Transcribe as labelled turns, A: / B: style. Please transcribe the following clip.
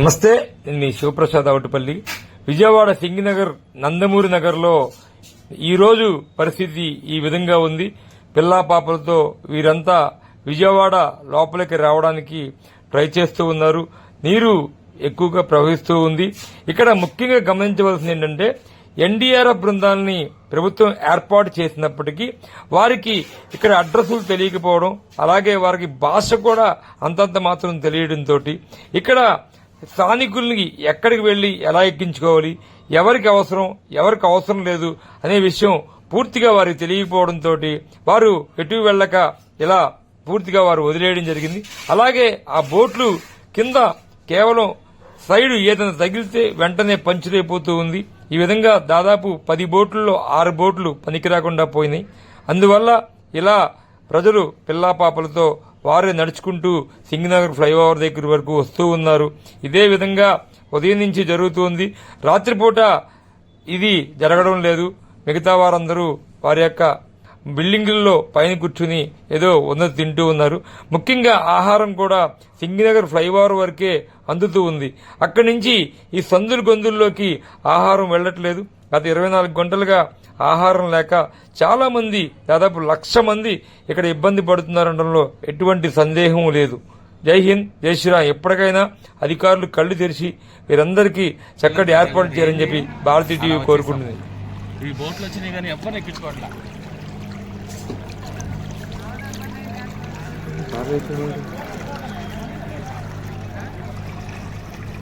A: నమస్తే నేను మీ శివప్రసాద్ అవుటపల్లి విజయవాడ సింగినగర్ నందమూరి నగర్లో ఈరోజు పరిస్థితి ఈ విధంగా ఉంది. పిల్లా పాపలతో వీరంతా విజయవాడ లోపలికి రావడానికి ట్రై చేస్తూ ఉన్నారు. నీరు ఎక్కువగా ప్రవహిస్తూ ఉంది. ఇక్కడ ముఖ్యంగా గమనించవలసింది ఏంటంటే ఎన్డీఆర్ఎఫ్ బృందాలని ప్రభుత్వం ఏర్పాటు చేసినప్పటికీ వారికి ఇక్కడ అడ్రస్లు తెలియకపోవడం అలాగే వారికి భాష కూడా అంతంత మాత్రం తెలియడంతో ఇక్కడ స్థానికుల్ని ఎక్కడికి వెళ్ళి ఎలా ఎక్కించుకోవాలి ఎవరికి అవసరం ఎవరికి అవసరం లేదు అనే విషయం పూర్తిగా వారికి తెలియకపోవడంతో వారు ఎటు వెళ్ళక ఇలా పూర్తిగా వారు వదిలేయడం జరిగింది. అలాగే ఆ బోట్లు కింద కేవలం సైడ్ ఏదైనా తగిలితే వెంటనే పంచులైపోతూ ఉంది. ఈ విధంగా దాదాపు పది బోట్లలో ఆరు బోట్లు పనికి రాకుండా పోయినాయి. అందువల్ల ఇలా ప్రజలు పిల్లా పాపలతో వారే నడుచుకుంటూ సింగనగర్ ఫ్లైఓవర్ దగ్గర వరకు వస్తూ ఉన్నారు. ఇదే విధంగా ఉదయం నుంచి జరుగుతుంది. రాత్రిపూట ఇది జరగడం లేదు. మిగతా వారందరూ వారి యొక్క బిల్డింగుల్లో పైన కూర్చుని ఏదో ఉన్నది తింటూ ఉన్నారు. ముఖ్యంగా ఆహారం కూడా సింగినగర్ ఫ్లైఓవర్ వరకే అందుతూ ఉంది. అక్కడి నుంచి ఈ సందులు గొంతుల్లోకి ఆహారం వెళ్ళట్లేదు గత ఇరవై నాలుగు గంటలుగా ఆహారం లేక చాలా మంది దాదాపు లక్ష మంది ఇక్కడ ఇబ్బంది పడుతున్నారనడంలో ఎటువంటి సందేహం లేదు. జై హింద్ జై శ్రీరామ్. ఎప్పటికైనా అధికారులు కళ్ళు తెరిచి వీరందరికీ చక్కటి ఏర్పాటు చేయాలని చెప్పి భారతీయ టీవీ కోరుకుంటుంది.
B: ఈ బోట్లు వచ్చినాయి కానీ.